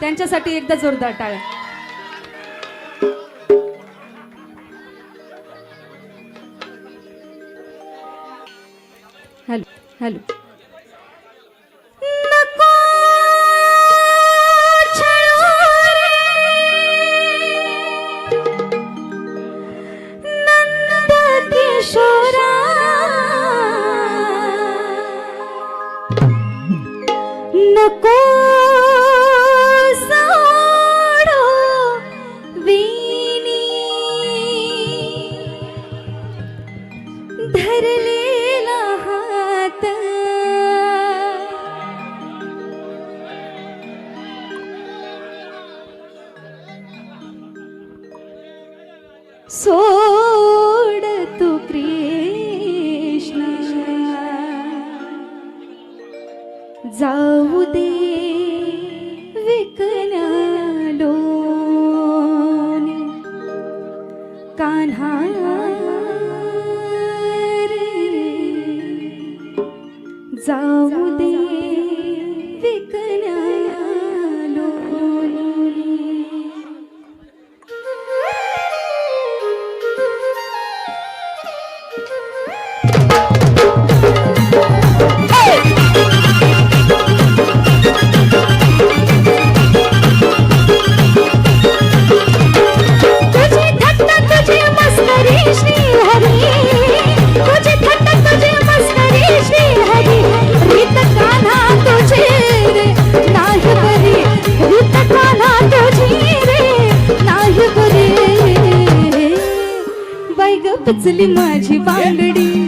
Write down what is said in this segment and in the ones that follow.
त्यांच्यासाठी एकदा जोरदार टाळ्या हॅलो हॅलो. नको जाऊ दे विकनालो कान्हा जाऊ दे पचली माझी बांगडी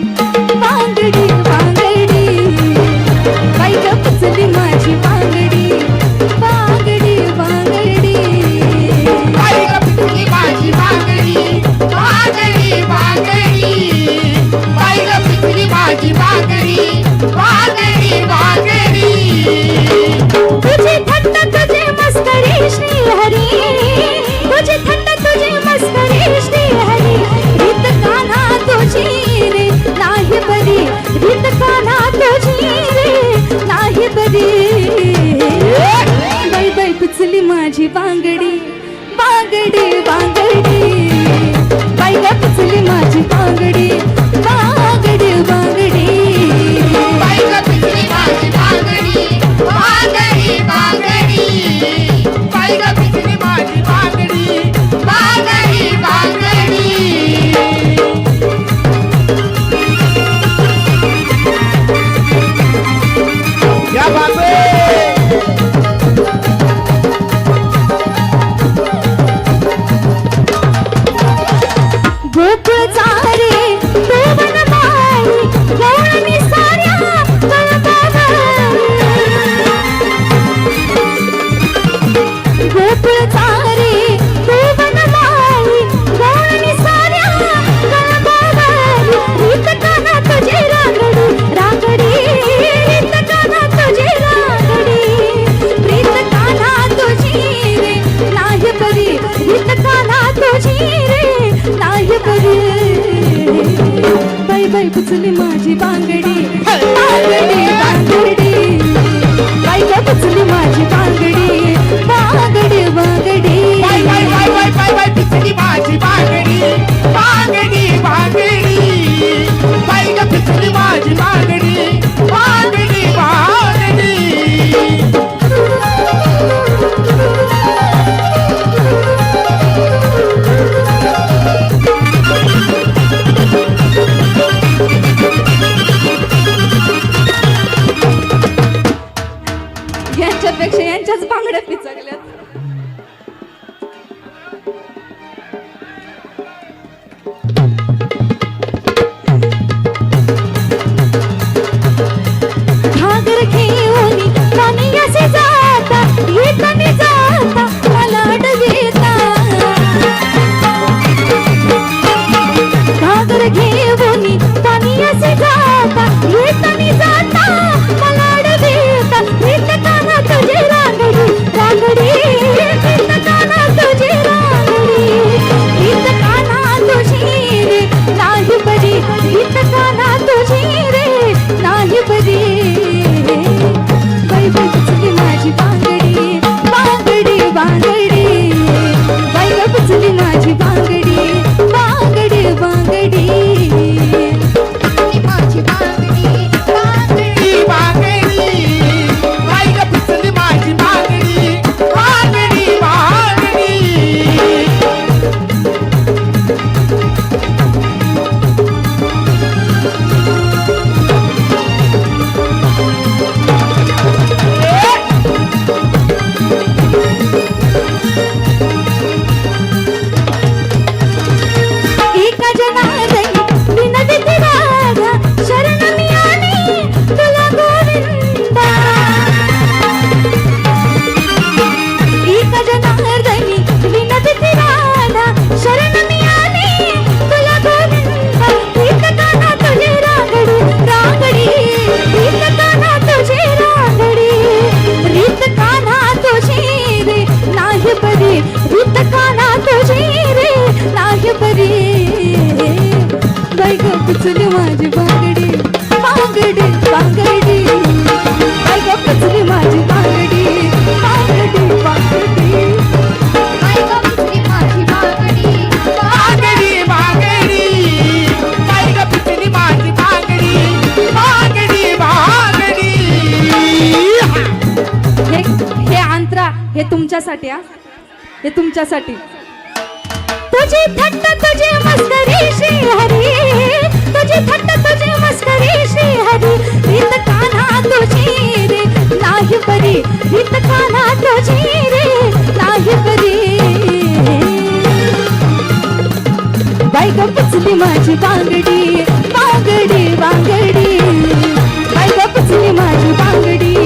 बांगडी बांगडी. बाईला पिचली माझी बांगडी. बाई बाई पुचली माझी बांगडी. बांगडी. बांगडी. पिचली माझी बांगडी बांगडी बांगडी. बाई ग माझी बांगडी बांगडी बांगडी. माझी बांगडी बांगडी बांगडी. माझी बांगडी बांगडी बांगडी. हे हे अंतरा हे तुमच्यासाठी हा. हे तुमच्यासाठी. तुझी थंड तुझी मस्करी श्री हरी. माझी थट्ट तुझे मस्करी श्री हरी हित काना तुझी रे नाही बरी हित काना तुझी रे नाही बरी बाई पुचली माझी बांगडी बांगडी बांगडी. पुचली माझी बांगडी.